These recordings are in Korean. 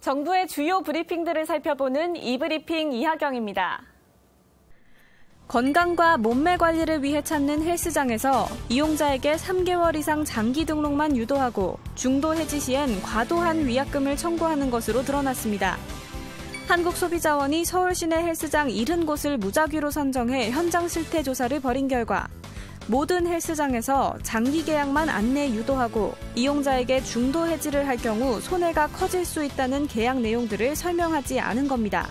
정부의 주요 브리핑들을 살펴보는 이브리핑 이하경입니다. 건강과 몸매 관리를 위해 찾는 헬스장에서 이용자에게 3개월 이상 장기 등록만 유도하고 중도 해지 시엔 과도한 위약금을 청구하는 것으로 드러났습니다. 한국소비자원이 서울 시내 헬스장 70곳을 무작위로 선정해 현장 실태 조사를 벌인 결과 모든 헬스장에서 장기 계약만 안내 유도하고 이용자에게 중도 해지를 할 경우 손해가 커질 수 있다는 계약 내용들을 설명하지 않은 겁니다.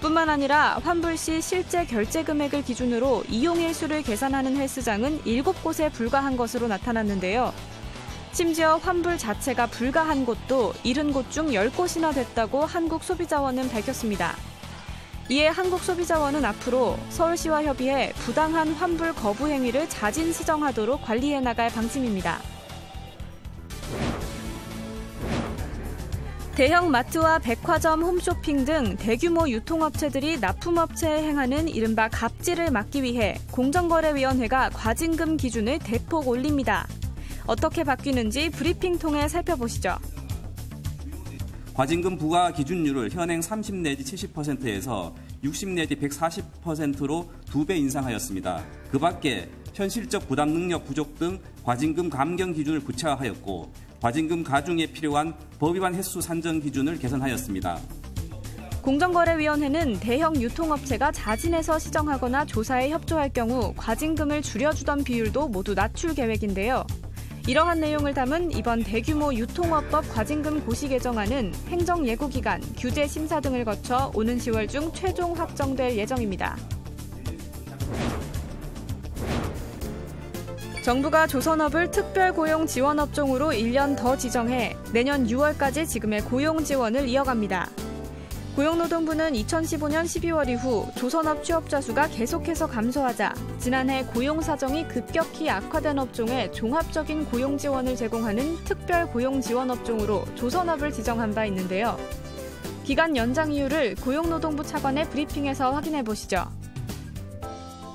뿐만 아니라 환불 시 실제 결제 금액을 기준으로 이용일 수를 계산하는 헬스장은 7곳에 불과한 것으로 나타났는데요. 심지어 환불 자체가 불가한 곳도 70곳 중 10곳이나 됐다고 한국소비자원은 밝혔습니다. 이에 한국소비자원은 앞으로 서울시와 협의해 부당한 환불 거부 행위를 자진 시정하도록 관리해 나갈 방침입니다. 대형 마트와 백화점, 홈쇼핑 등 대규모 유통업체들이 납품업체에 행하는 이른바 갑질을 막기 위해 공정거래위원회가 과징금 기준을 대폭 올립니다. 어떻게 바뀌는지 브리핑 통해 살펴보시죠. 과징금 부과 기준율을 현행 30 내지 70%에서 60 내지 140%로 두 배 인상하였습니다. 그 밖에 현실적 부담 능력 부족 등 과징금 감경 기준을 구체화하였고 과징금 가중에 필요한 법 위반 횟수 산정 기준을 개선하였습니다. 공정거래위원회는 대형 유통업체가 자진해서 시정하거나 조사에 협조할 경우 과징금을 줄여주던 비율도 모두 낮출 계획인데요. 이러한 내용을 담은 이번 대규모 유통업법 과징금 고시 개정안은 행정예고기관, 규제 심사 등을 거쳐 오는 10월 중 최종 확정될 예정입니다. 정부가 조선업을 특별 고용 지원 업종으로 1년 더 지정해 내년 6월까지 지금의 고용 지원을 이어갑니다. 고용노동부는 2015년 12월 이후 조선업 취업자 수가 계속해서 감소하자 지난해 고용 사정이 급격히 악화된 업종에 종합적인 고용 지원을 제공하는 특별 고용 지원 업종으로 조선업을 지정한 바 있는데요. 기간 연장 이유를 고용노동부 차관의 브리핑에서 확인해 보시죠.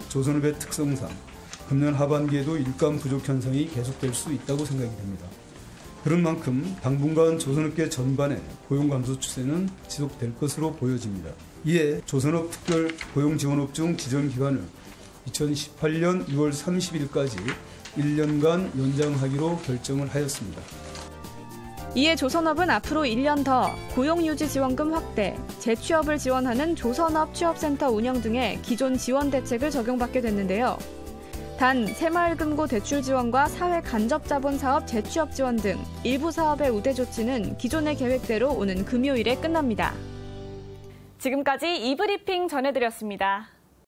조선업의 특성상 금년 하반기에도 일감 부족 현상이 계속될 수 있다고 생각이 됩니다. 그런 만큼 당분간 조선업계 전반의 고용 감소 추세는 지속될 것으로 보여집니다. 이에 조선업 특별 고용지원업종 지정 기간을 2018년 6월 30일까지 1년간 연장하기로 결정을 하였습니다. 이에 조선업은 앞으로 1년 더 고용유지 지원금 확대, 재취업을 지원하는 조선업 취업센터 운영 등의 기존 지원 대책을 적용받게 됐는데요. 단 새마을금고 대출 지원과 사회 간접 자본 사업 재취업 지원 등 일부 사업의 우대 조치는 기존의 계획대로 오는 금요일에 끝납니다. 지금까지 이브리핑 전해드렸습니다.